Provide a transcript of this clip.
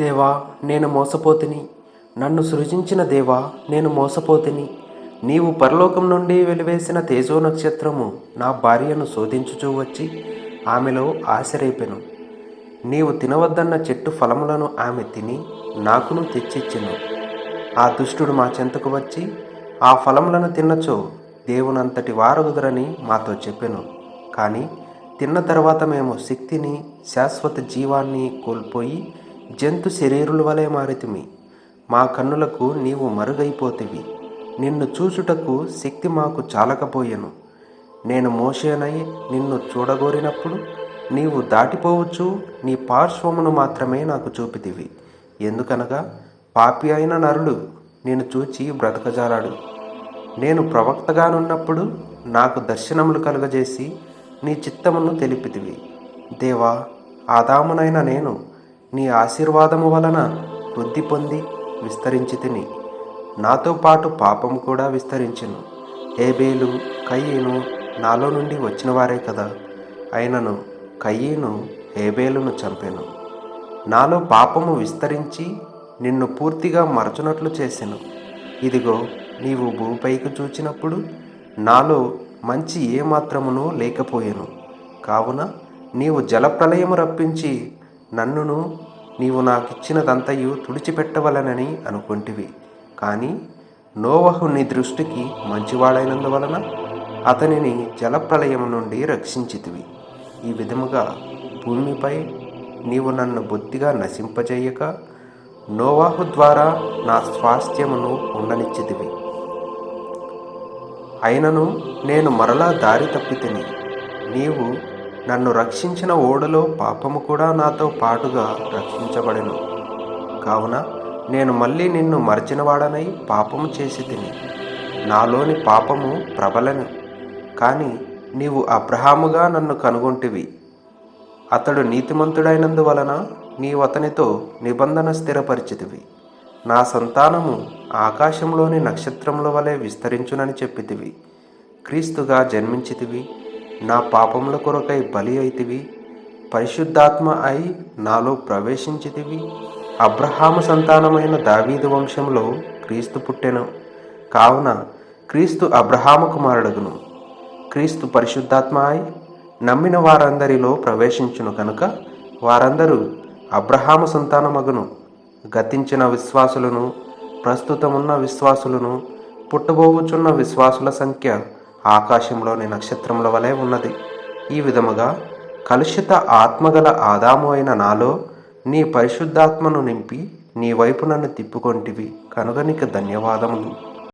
దేవా నేను మోసపోతిని. నన్ను సృజించిన దేవా నేను మోసపోతిని. నీవు పరలోకం నుండి వెలివేసిన తేజో నక్షత్రము నా భార్యను శోధించుచూ వచ్చి ఆమెలో ఆశరేపెను నీవు తినవద్దన్న చెట్టు ఫలములను ఆమె తిని నాకును తెచ్చిచ్చెను. ఆ దుష్టుడు మా చెంతకు వచ్చి ఆ ఫలములను తిన్నచో దేవునంతటి వారగుదరని మాతో చెప్పెను. కానీ తిన్న తర్వాత మేము శక్తిని శాశ్వత జీవాన్ని కోల్పోయి జంతు శరీరుల వలె మారితిమి. మా కన్నులకు నీవు మరుగైపోతివి. నిన్ను చూచుటకు శక్తి మాకు చాలకపోయెను. నేను మోషేనై నిన్ను చూడగోరినప్పుడు నీవు దాటిపోవచ్చు. నీ పార్శ్వమును మాత్రమే నాకు చూపితివి. ఎందుకనగా పాపి అయిన నరుడు నేను చూచి బ్రతకజాలాడు. నేను ప్రవక్తగానున్నప్పుడు నాకు దర్శనములు కలుగజేసి నీ చిత్తమును తెలిపితివి. దేవా ఆదామునైన నేను నీ ఆశీర్వాదము వలన వృద్ధి పొంది విస్తరించి తిని. నాతో పాటు పాపం కూడా విస్తరించెను. ఏబేలు కయ్యేను నాలో నుండి వచ్చిన వారే కదా. అయినను కయ్యేను ఏబేలును చంపెను. నాలో పాపము విస్తరించి నిన్ను పూర్తిగా మరచునట్లు చేసెను. ఇదిగో నీవు భూపైకి చూచినప్పుడు నాలో మంచి ఏమాత్రమును లేకపోయాను. కావున నీవు జలప్రలయము రప్పించి నన్నును నీవు నాకిచ్చినదంతయు తుడిచిపెట్టవలనని అనుకుంటివి. కానీ నోవహు నీ దృష్టికి మంచివాడైనందువలన అతనిని జలప్రలయం నుండి రక్షించితివి. ఈ విధముగా భూమిపై నీవు నన్ను బొత్తిగా నశింపజేయక నోవాహు ద్వారా నా స్వాస్థ్యమును ఉండనిచ్చితివి. అయినను నేను మరలా దారి తప్పితిని నీవు నన్ను రక్షించిన ఓడలో పాపము కూడా నాతో పాటుగా రక్షించబడెను. కావున నేను మళ్ళీ నిన్ను మరచినవాడనై పాపము చేసి తిని నాలోని పాపము ప్రబలను. కానీ నీవు అబ్రహాముగా నన్ను కనుగొంటివి. అతడు నీతిమంతుడైనందువలన నీవు అతనితో నిబంధన స్థిరపరిచితివి. నా సంతానము ఆకాశంలోని నక్షత్రముల వలె విస్తరించునని చెప్పితివి. క్రీస్తుగా జన్మించితివి. నా పాపముల కొరకై బలి అయితివి. పరిశుద్ధాత్మ అయి నాలో ప్రవేశించితివి. అబ్రహాము సంతానమైన దావీదు వంశంలో క్రీస్తు పుట్టెను. కావున క్రీస్తు అబ్రహాము కుమారుడగును. క్రీస్తు పరిశుద్ధాత్మ అయి నమ్మిన వారందరిలో ప్రవేశించును కనుక వారందరూ అబ్రహాము సంతానమగును. గతించిన విశ్వాసులను ప్రస్తుతమున్న విశ్వాసులను పుట్టబోవుచున్న విశ్వాసుల సంఖ్య ఆకాశంలోని నక్షత్రముల వలె ఉన్నది. ఈ విధముగా కలుషిత ఆత్మగల ఆదాము అయిన నాలో నీ పరిశుద్ధాత్మను నింపి నీ వైపు నన్ను తిప్పుకొంటివి. కనుక నీకు ధన్యవాదములు.